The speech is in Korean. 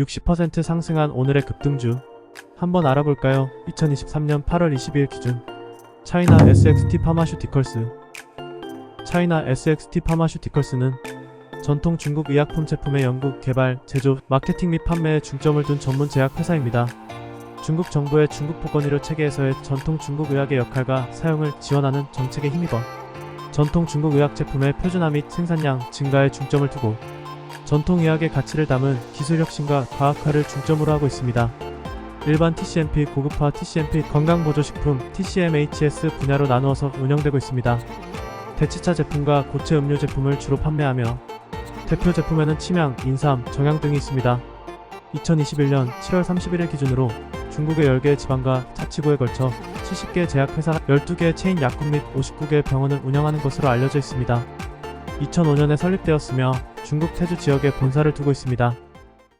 60% 상승한 오늘의 급등주. 한번 알아볼까요? 2023년 8월 22일 기준. 차이나 SXT 파마슈티컬스. 차이나 SXT 파마슈티컬스는 전통 중국 의약품 제품의 연구, 개발, 제조, 마케팅 및 판매에 중점을 둔 전문 제약 회사입니다. 중국 정부의 중국 보건의료 체계에서의 전통 중국 의학의 역할과 사용을 지원하는 정책에 힘입어 전통 중국 의학 제품의 표준화 및 생산량 증가에 중점을 두고 전통 의학의 가치를 담은 기술 혁신과 과학화를 중점으로 하고 있습니다. 일반 TCMP, 고급화 TCMP, 건강보조식품 TCMHS 분야로 나누어서 운영되고 있습니다. 대치차 제품과 고체 음료 제품을 주로 판매하며 대표 제품에는 침향, 인삼, 정향 등이 있습니다. 2021년 7월 31일 기준으로 중국의 10개 지방과 자치구에 걸쳐 70개 제약회사 12개 체인 약국 및 59개 병원을 운영하는 것으로 알려져 있습니다. 2005년에 설립되었으며 중국 태주 지역에 본사를 두고 있습니다.